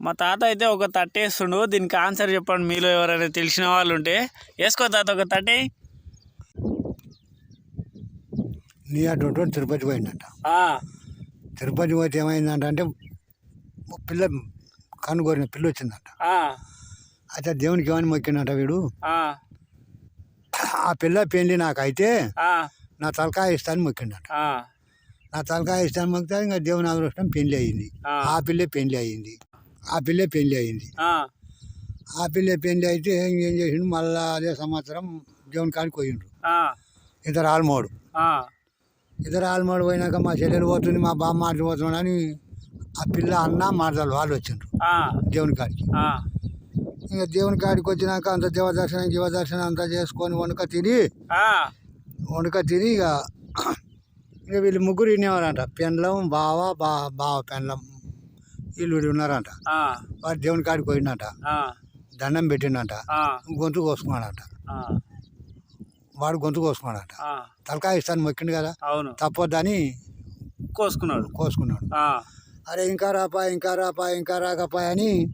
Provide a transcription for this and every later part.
మా తాత అయితే ఒక తట్ట వేస్తుండు. దీనికి ఆన్సర్ చెప్పండి. మీలో ఎవరైనా తెలిసిన వాళ్ళు ఉంటే వేసుకో తాత ఒక తట్టే. నీ అటువంటి తిరుపతి పోయిందంట. తిరుపతి పోతే ఏమైందంట అంటే పిల్ల కనుగోరిన పిల్ల వచ్చిందంట. అయితే దేవునికి ఏమని మొక్కిందంట వీడు? ఆ, పిల్ల పెళ్ళి నాకైతే నా తలకాయ ఇస్తాను మొక్కిండంట. నా తలకాయ ఇస్తాను మొక్కితే ఇంకా దేవుని అదృష్టం పెళ్ళి అయ్యింది ఆ. పిల్లే పెళ్ళి అయ్యింది ఆ పిల్లే పెళ్ళి అయ్యింది ఆ, పిల్లే పెళ్ళి అయితే ఇంకేం చేసిండు మళ్ళా అదే సంవత్సరం దేవుని కాడికి పోయిండ్రు. ఇద్దరు ఆల్మోడు. ఇద్దరు ఆల్మోడు పోయినాక మా చెల్లెలు పోతుంది మా బామ్మ మాటలు పోతున్నాడని ఆ పిల్ల అన్న మాటలు వాళ్ళు వచ్చిండ్రు దేవుని కాడికి. ఇంకా దేవుని కాడికి వచ్చినాక అంత దేవదర్శనం జీవదర్శనం అంతా చేసుకొని వండుక తిని వండుక తిని ఇక ఇక వీళ్ళు ముగ్గురు వినేవారంట పెండ్లం బావ బా బావ పెండ్లం. వీళ్ళు ఉన్నారంట. వాడు దేవుని కాడికి పోయిండంట. ఆ, దండం పెట్టిండంట. ఆ, గొంతు కోసుకున్నాడంట. వాడు గొంతు కోసుకున్నాడంట. తలకాయ ఇస్తాను మొక్కిండు కదా. అవును. తప్పొద్దని కోసుకున్నాడు. కోసుకున్నాడు. అరే ఇంకా రాపా ఇంకా రాపా ఇంకా రాకపా అని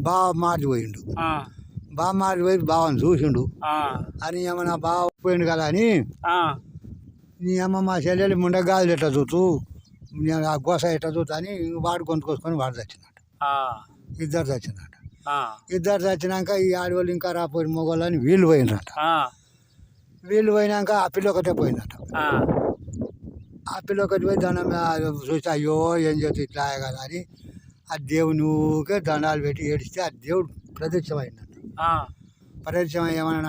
బావ మారిపోయిండు. బావ మారిపోయి బావని చూసిండు. అని ఏమన్నా బావ పోయిండు కదా అని నీ అమ్మ మా చెల్లెలు ముండగాలు ఎట్లా చూతూ నేను ఆ గోస ఎట్లా చూతా అని వాడు గొంతుకొసుకొని వాడు చచ్చినట్టు ఆ, ఇద్దరు చచ్చినట్టు ఆ, ఇద్దరు చచ్చినాక ఈ ఆడవాళ్ళు ఇంకా రాపోయిన మొగోళ్ళు అని వీళ్ళు పోయినరంట. వీళ్ళు పోయినాక ఆ పిల్ల ఒకటే పోయిందంట. ఆ, పిల్ల ఒకటి పోయి దండం చూసి అయ్యో ఏం చేస్తే ఇట్లా కదా అని ఆ దేవుని ఊరికే దండాలు పెట్టి ఏడిస్తే ఆ దేవుడు ప్రత్యక్షమైందంట. ఆ, ప్రత్యక్షం ఎవరి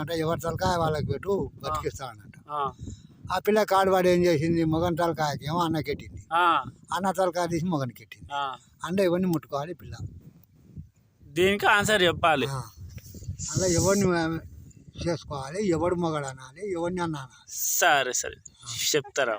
తలకాయ వాళ్ళకి పెట్టు బతికిస్తానంట ఆ, ఆ పిల్ల కాడువాడు ఏం చేసింది? మొగన్ తలకాయకి ఏమో అన్నకెట్టింది ఆ, అన్న తలకాయ తీసి మొగనికి ఎట్టింది ఆ. అంటే ఇవన్నీ ముట్టుకోవాలి పిల్ల? దీనికి ఆన్సర్ చెప్పాలి. అలా ఎవరిని చేసుకోవాలి? ఎవడు మొగడు అనాలి ఎవరిని అన్న అనాలి సరే సరే. చెప్తారా?